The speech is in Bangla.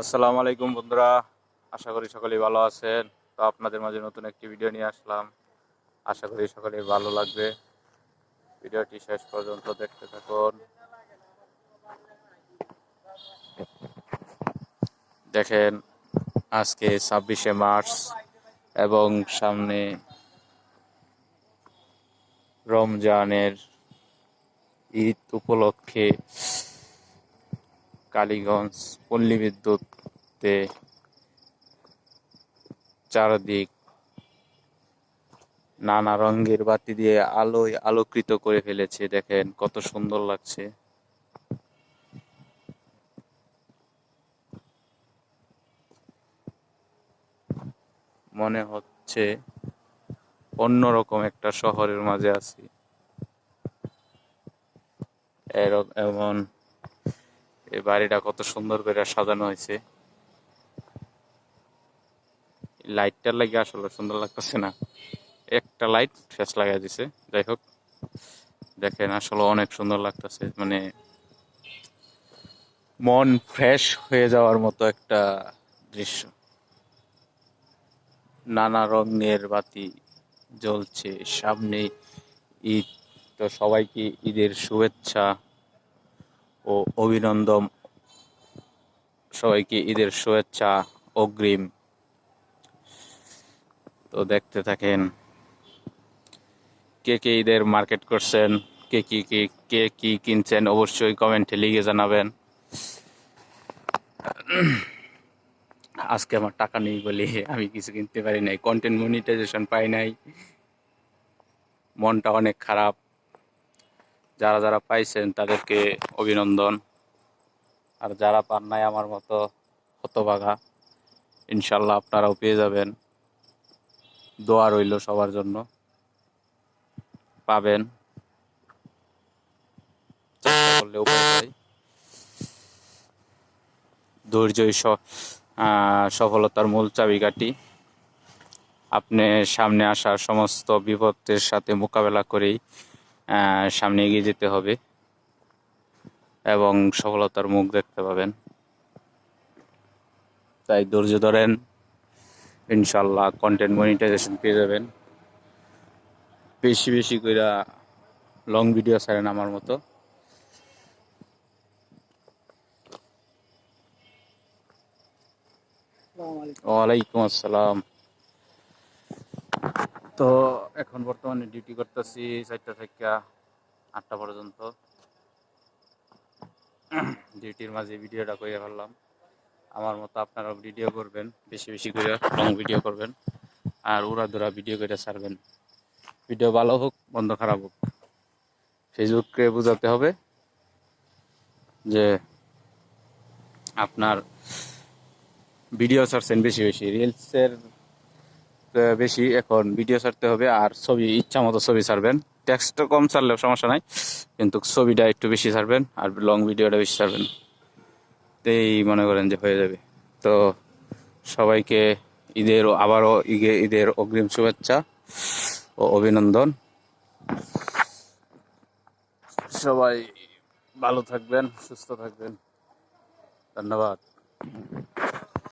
আসসালামু আলাইকুম বন্ধুরা, আশা করি সকলেই ভালো আছেন। তো আপনাদের মাঝে নতুন একটি ভিডিও নিয়ে আসলাম। আশা করি সকলেই ভালো লাগবে। ভিডিওটি শেষ পর্যন্ত দেখতে থাকুন। দেখেন, আজকে ছাব্বিশে মার্চ এবং সামনে রমজানের ঈদ উপলক্ষে কালীগঞ্জ পল্লী বিদ্যুতে চারদিক নানা রঙের বাতি দিয়ে আলোয় আলোকৃত করে ফেলেছে। দেখেন কত সুন্দর লাগছে। মনে হচ্ছে অন্যরকম একটা শহরের মাঝে আছি। এমন এই বাড়িটা কত সুন্দর করে সাজানো হয়েছে। লাইটটার লাগে আসলে সুন্দর লাগতেছে না। একটা লাইট ফেস লাগাই দিছে। যাই হোক, দেখেন আসলে অনেক সুন্দর লাগতেছে। মানে মন ফ্রেশ হয়ে যাওয়ার মতো একটা দৃশ্য। নানা রঙের বাতি জ্বলছে। সামনে ঈদ। তো সবাইকে ঈদের শুভেচ্ছা। ও অভিনন্দন। সবাইকে ঈদের শুভেচ্ছা, অগ্রিম। তো দেখতে থাকেন, কে কে ঈদের মার্কেট করছেন, কে কি কি, কে কি কিনছেন, অবশ্যই কমেন্টে লিখে জানাবেন। আজকে আমার টাকা নেই বলে আমি কিছু কিনতে পারি নাই কন্টেন্ট মনিটাইজেশন পাই নাই। মনটা অনেক খারাপ। যারা যারা পাইছেন তাদেরকে অভিনন্দন। আর যারা পান নাই আমার মতো হতবাগা ইনশাল্লাহ আপনারাও পেয়ে যাবেন। দোয়া রইল সবার জন্য। পাবেন। করলে ধৈর্যই সফলতার মূল চাবিকাঠি। আপনি সামনে আসা সমস্ত বিপদের সাথে মোকাবেলা করেই সামনে এগিয়ে যেতে হবে এবং সফলতার মুখ দেখতে পাবেন। তাই ধৈর্য ধরেন ইনশাল্লাহ কন্টেন্ট মনিটাইজেশন পেয়ে যাবেন। বেশি বেশি করে লং ভিডিও ছাড়েন আমার মতো। ওয়ালাইকুম আসসালাম। তো এখন বর্তমানে ডিউটি করতেছি চারটা থেকে আটটা পর্যন্ত। ডিউটির মাঝে ভিডিওটা করে ফেললাম। আমার মতো আপনারা ভিডিও করবেন, বেশি বেশি করে লং ভিডিও করবেন, আর উড়া দুরা ভিডিও করে ছাড়বেন। ভিডিও ভালো হোক, বন্ধ খারাপ হোক। ফেসবুককে বোঝাতে হবে যে আপনার ভিডিও ছাড়ছেন বেশি বেশি। রিলসের বেশি এখন ভিডিও ছাড়তে হবে আর ছবি ইচ্ছা মতো ছবি ছাড়বেন। টেক্সট কম ছাড়লেও সমস্যা নাই, কিন্তু ছবিটা একটু বেশি ছাড়বেন আর লং ভিডিওটা বেশি ছাড়বেন। এই মনে করেন যে হয়ে যাবে। তো সবাইকে ঈদের আবারও ঈদে ঈদের অগ্রিম শুভেচ্ছা ও অভিনন্দন। সবাই ভালো থাকবেন, সুস্থ থাকবেন। ধন্যবাদ।